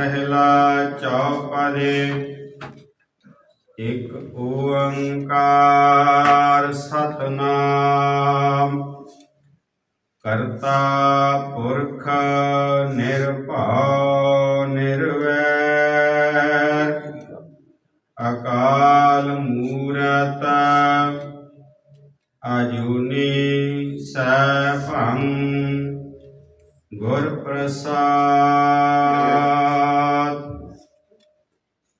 ਪਹਿਲਾ ਚੌਪਦੇ, ਇੱਕ ਓੰਕਾਰ ਸਤਨਾਮ। ਕਰਤਾ ਪੁਰਖ ਨਿਰਭਉ ਨਿਰਵੈਰ, ਅਕਾਲ ਮੂਰਤ ਅਜੂਨੀ ਸੈਭੰ ਗੁਰ ਪ੍ਰਸਾਦ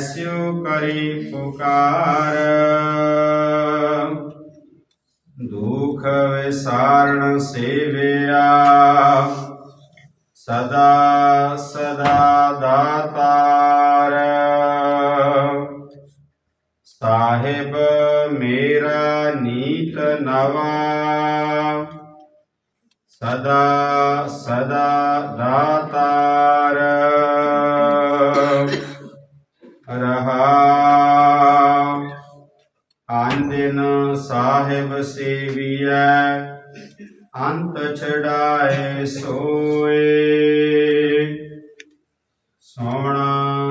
ਕੈਸਿਉ ਕਰੀ ਪੁਕਾਰ ਦੁਖ ਵਿਸਾਰਣ ਸੇਵਿਆ ਸਦਾ ਸਦਾ ਦਾਤਾਰ ਸਾਹਿਬ ਮੇਰਾ ਨੀਤ ਨਵਾ ਸਦਾ ਸਦਾ ਦਾਤਾਰ ਸਾਹਿਬ ਸੇਵੀਐ ਅੰਤ ਛਡਾਏ ਸੋਏ। ਸੁਣ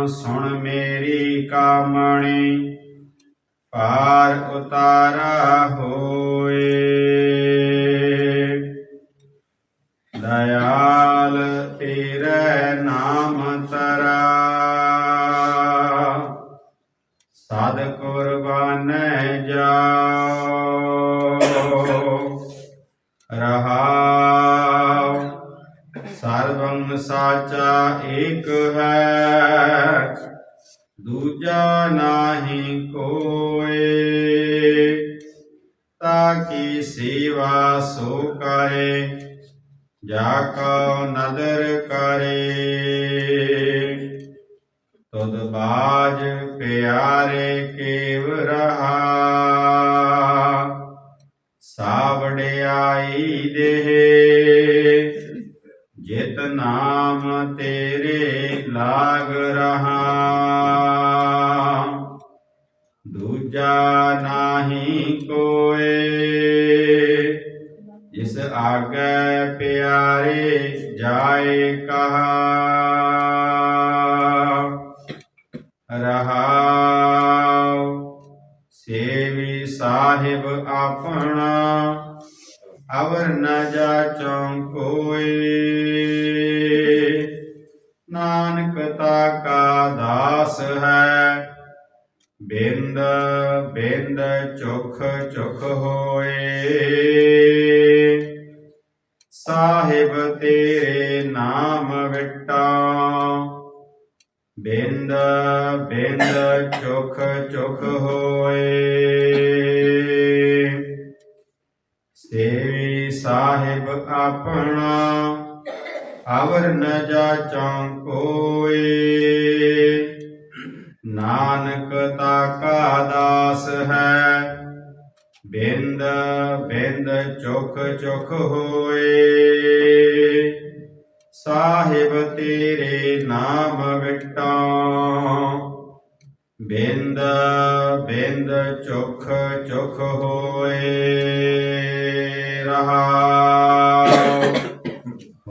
ਸੁਣ ਮੇਰੀ ਕਾਮਣੀ ਪਾਰ ਉਤਾਰਾ ਹੋਏ। ਦਇਆਲ ਤੇਰੇ ਸਦ ਕੁਰਬਾਨ ਜਾਓ। ਰਹਾਉ ਸਰਬੰ ਸਾਚਾ ਏਕ ਹੈ, ਦੂਜਾ ਨਾਹੀ ਕੋਏ। ਤਾਕੀ ਸੇਵਾ ਸੋ ਕਰੇ, ਜਾ ਕਉ ਨਦਰ ਕਰੇ। ਤੁਧ ਬਾਜ ਪਿਆਰੇ ਕੇਵ ਰਹਾ। ਸਾਵੜਿਆਈ ਦੇਹ, ਜਿਤ ਨਾਮ ਤੇਰੇ ਲਾਗ ਰਹਾ। ਦੂਜਾ ਨਾਹੀ ਕੋਏ, ਜਿਸ ਆਗੇ ਪਿਆਰੇ ਜਾਏ ਕਹਾ। ਸਾਹਿਬ ਆਪਣਾ, ਅਵਰ ਨ ਜਾਚੋਂ ਕੋਈ ਨਾਨਕ ਤਾ ਕਾ ਦਾਸ ਹੈ, ਬਿੰਦ ਬਿੰਦ ਚੁਖ ਚੁਖ ਹੋਏ ਸਾਹਿਬ ਤੇਰੇ ਨਾਮ ਵਿਟਾ, ਬਿੰਦ ਬਿੰਦ ਚੁਖ ਚੁਖ ਹੋਏ ਸਾਹਿਬ ਆਪਣਾ, ਅਵਰ ਨ ਜਾਚੋਂ ਕੋਈ ਨਾਨਕ ਤਾ ਕਾ ਦਾਸ ਹੈ, ਬਿੰਦ ਬਿੰਦ ਚੁਖ ਚੁਖ ਹੋਏ। ਸਾਹਿਬ ਤੇਰੇ ਨਾਮ ਵਿਟਾਂ, ਬਿੰਦ ਬਿੰਦ ਚੁਖ ਚੁਖ ਹੋਏ। ਰਹਾਉ